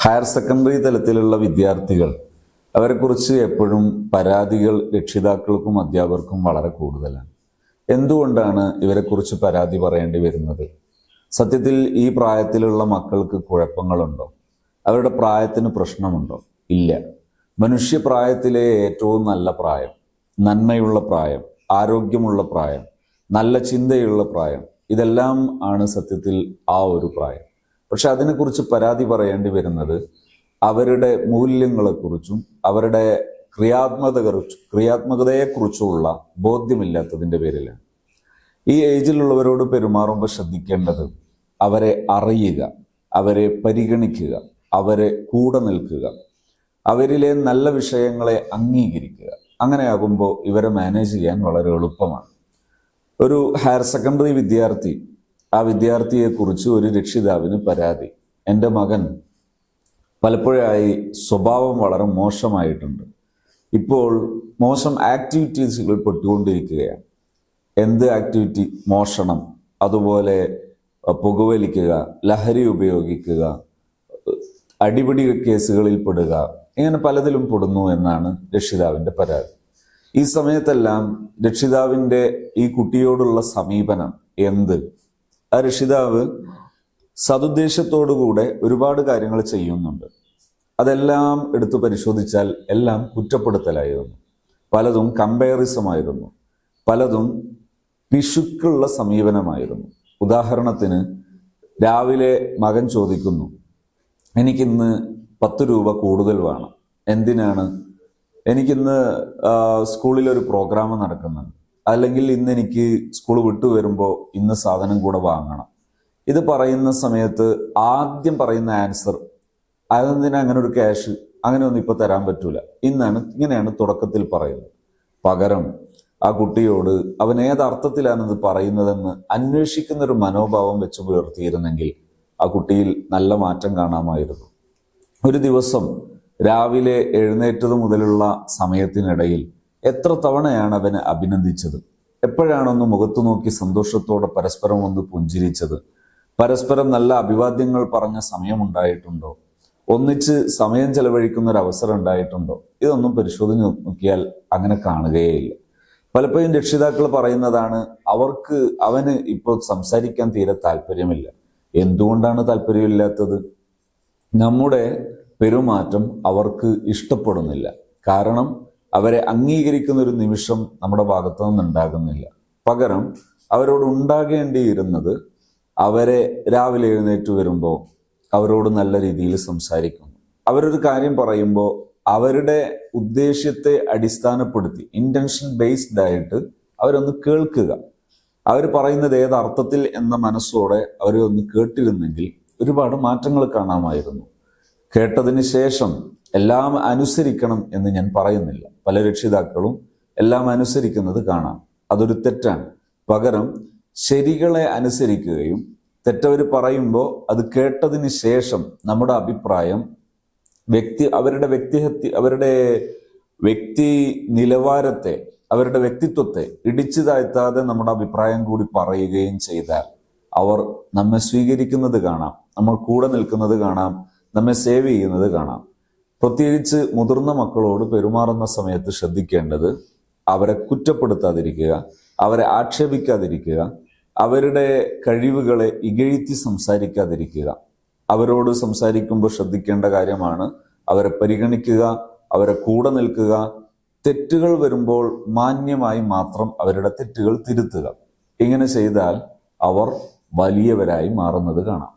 Higher secondary തലത്തിലുള്ള വിദ്യാർത്ഥികൾ അവരെക്കുറിച്ച് എപ്പോഴും പരാതികൾ രക്ഷിതാക്കൾക്കും അധ്യാപകർക്കും വളരെ കൂടുതലാണ്. എന്തുകൊണ്ടാണ് ഇവരെക്കുറിച്ച് പരാതി പറയേണ്ടി വരുന്നത്? സത്യത്തിൽ ഈ പ്രായത്തിലുള്ള മക്കൾക്ക് കുഴപ്പങ്ങളുണ്ടോ? അവരുടെ പ്രായത്തിന് പ്രശ്നമുണ്ടോ? ഇല്ല. മനുഷ്യപ്രായത്തിലെ ഏറ്റവും നല്ല പ്രായം നന്മയുള്ള പ്രായം ആരോഗ്യമുള്ള പ്രായം നല്ല ചിന്തയുള്ള പ്രായം ഇതെല്ലാം ആണ് സത്യത്തിൽ ആ ഒരു പ്രായം. പക്ഷെ അതിനെക്കുറിച്ച് പരാതി പറയേണ്ടി വരുന്നത് അവരുടെ മൂല്യങ്ങളെക്കുറിച്ചും അവരുടെ ക്രിയാത്മകത ക്രിയാത്മകതയെക്കുറിച്ചുള്ള ബോധ്യമില്ലാത്തതിന്റെ പേരിലാണ്. ഈ ഏജിലുള്ളവരോട് പെരുമാറുമ്പോൾ ശ്രദ്ധിക്കേണ്ടത് അവരെ അറിയുക അവരെ പരിഗണിക്കുക അവരെ കൂടെ നിൽക്കുക അവരിലെ നല്ല വിഷയങ്ങളെ അംഗീകരിക്കുക. അങ്ങനെയാകുമ്പോൾ ഇവരെ മാനേജ് ചെയ്യാൻ വളരെ എളുപ്പമാണ്. ഒരു ഹയർ സെക്കൻഡറി വിദ്യാർത്ഥി ആ വിദ്യാർത്ഥിയെക്കുറിച്ച് ഒരു രക്ഷിതാവിന് പരാതി. എന്റെ മകൻ പലപ്പോഴായി സ്വഭാവം വളരെ മോശമായിട്ടുണ്ട്. ഇപ്പോൾ മോശം ആക്ടിവിറ്റീസുകൾ പെട്ടുകൊണ്ടിരിക്കുകയാണ്. എന്ത് ആക്ടിവിറ്റി? മോഷണം. അതുപോലെ പുകവലിക്കുക ലഹരി ഉപയോഗിക്കുക അടിപിടി കേസുകളിൽ പെടുക ഇങ്ങനെ പലതിലും പെടുന്നു എന്നാണ് രക്ഷിതാവിന്റെ പരാതി. ഈ സമയത്തെല്ലാം രക്ഷിതാവിന്റെ ഈ കുട്ടിയോടുള്ള സമീപനം എന്ത്? ആ രക്ഷിതാവ് സതുദ്ദേശത്തോടുകൂടെ ഒരുപാട് കാര്യങ്ങൾ ചെയ്യുന്നുണ്ട്. അതെല്ലാം എടുത്തു പരിശോധിച്ചാൽ എല്ലാം കുറ്റപ്പെടുത്തലായിരുന്നു. പലതും കമ്പയറിസമായിരുന്നു പലതും പിശുക്കുള്ള സമീപനമായിരുന്നു. ഉദാഹരണത്തിന് രാവിലെ മകൻ ചോദിക്കുന്നു എനിക്കിന്ന് പത്ത് രൂപ കൂടുതൽ വേണം. എന്തിനാണ്? എനിക്കിന്ന് സ്കൂളിലൊരു പ്രോഗ്രാം നടക്കുന്നുണ്ട് അല്ലെങ്കിൽ ഇന്ന് എനിക്ക് സ്കൂൾ വിട്ടു വരുമ്പോൾ ഇന്ന് സാധനം കൂടെ വാങ്ങണം. ഇത് പറയുന്ന സമയത്ത് ആദ്യം പറയുന്ന ആൻസർ അതെന്തിനാ അങ്ങനെ ഒരു ക്യാഷ് അങ്ങനെയൊന്നും ഇപ്പോൾ തരാൻ പറ്റൂല. ഇന്നാണ് ഇങ്ങനെയാണ് തുടക്കത്തിൽ പറയുന്നത്. പകരം ആ കുട്ടിയോട് അവൻ ഏതർത്ഥത്തിലാണ് ഇത് പറയുന്നതെന്ന് അന്വേഷിക്കുന്ന ഒരു മനോഭാവം വെച്ച് പുലർത്തിയിരുന്നെങ്കിൽ ആ കുട്ടിയിൽ നല്ല മാറ്റം കാണാമായിരുന്നു. ഒരു ദിവസം രാവിലെ എഴുന്നേറ്റത് മുതലുള്ള സമയത്തിനിടയിൽ എത്ര തവണയാണ് അവനെ അഭിനന്ദിച്ചത്? എപ്പോഴാണൊന്ന് മുഖത്തു നോക്കി സന്തോഷത്തോടെ പരസ്പരം ഒന്ന് പുഞ്ചിരിച്ചത്? പരസ്പരം നല്ല അഭിവാദ്യങ്ങൾ പറഞ്ഞ സമയമുണ്ടായിട്ടുണ്ടോ? ഒന്നിച്ച് സമയം ചെലവഴിക്കുന്ന ഒരു അവസരം ഉണ്ടായിട്ടുണ്ടോ? ഇതൊന്നും പരിശോധിച്ച് നോക്കിയാൽ അങ്ങനെ കാണുകയേയില്ല. പലപ്പോഴും രക്ഷിതാക്കൾ പറയുന്നതാണ് അവർക്ക് അവന് ഇപ്പോൾ സംസാരിക്കാൻ തീരെ താല്പര്യമില്ല. എന്തുകൊണ്ടാണ് താല്പര്യമില്ലാത്തത്? നമ്മുടെ പെരുമാറ്റം അവർക്ക് ഇഷ്ടപ്പെടുന്നില്ല. കാരണം അവരെ അംഗീകരിക്കുന്ന ഒരു നിമിഷം നമ്മുടെ ഭാഗത്തു നിന്നുണ്ടാകുന്നില്ല. പകരം അവരോട് ഉണ്ടാകേണ്ടിയിരുന്നത് അവരെ രാവിലെ എഴുന്നേറ്റ് വരുമ്പോൾ അവരോട് നല്ല രീതിയിൽ സംസാരിക്കുന്നു അവരൊരു കാര്യം പറയുമ്പോൾ അവരുടെ ഉദ്ദേശ്യത്തെ അടിസ്ഥാനപ്പെടുത്തി ഇന്റൻഷൻ ബേസ്ഡ് ആയിട്ട് അവരൊന്ന് കേൾക്കുക. അവർ പറയുന്നത് ഏത് അർത്ഥത്തിൽ എന്ന മനസ്സോടെ അവരെ ഒന്ന് കേട്ടിരുന്നെങ്കിൽ ഒരുപാട് മാറ്റങ്ങൾ കാണാമായിരുന്നു. കേട്ടതിന് ശേഷം എല്ലാം അനുസരിക്കണം എന്ന് ഞാൻ പറയുന്നില്ല. പല രക്ഷിതാക്കളും എല്ലാം അനുസരിക്കുന്നത് കാണാം. അതൊരു തെറ്റാണ്. പകരം ശരികളെ അനുസരിക്കുകയും തെറ്റവർ പറയുമ്പോൾ അത് കേട്ടതിന് ശേഷം നമ്മുടെ അഭിപ്രായം വ്യക്തി അവരുടെ വ്യക്തിഹത്യ അവരുടെ വ്യക്തി നിലവാരത്തെ അവരുടെ വ്യക്തിത്വത്തെ ഇടിച്ചു താഴ്ത്താതെ നമ്മുടെ അഭിപ്രായം കൂടി പറയുകയും ചെയ്താൽ അവർ നമ്മെ സ്വീകരിക്കുന്നത് കാണാം. നമ്മൾ കൂടെ നിൽക്കുന്നത് കാണാം. നമ്മെ സേവ് ചെയ്യുന്നത് കാണാം. പ്രത്യേകിച്ച് മുതിർന്ന മക്കളോട് പെരുമാറുന്ന സമയത്ത് ശ്രദ്ധിക്കേണ്ടത് അവരെ കുറ്റപ്പെടുത്താതിരിക്കുക അവരെ ആക്ഷേപിക്കാതിരിക്കുക അവരുടെ കഴിവുകളെ ഇകഴ്ത്തി സംസാരിക്കാതിരിക്കുക. അവരോട് സംസാരിക്കുമ്പോൾ ശ്രദ്ധിക്കേണ്ട കാര്യമാണ് അവരെ പരിഗണിക്കുക അവരെ കൂടെ നിൽക്കുക. തെറ്റുകൾ വരുമ്പോൾ മാന്യമായി മാത്രം അവരുടെ തെറ്റുകൾ തിരുത്തുക. ഇങ്ങനെ ചെയ്താൽ അവർ വലിയവരായി മാറുന്നത് കാണാം.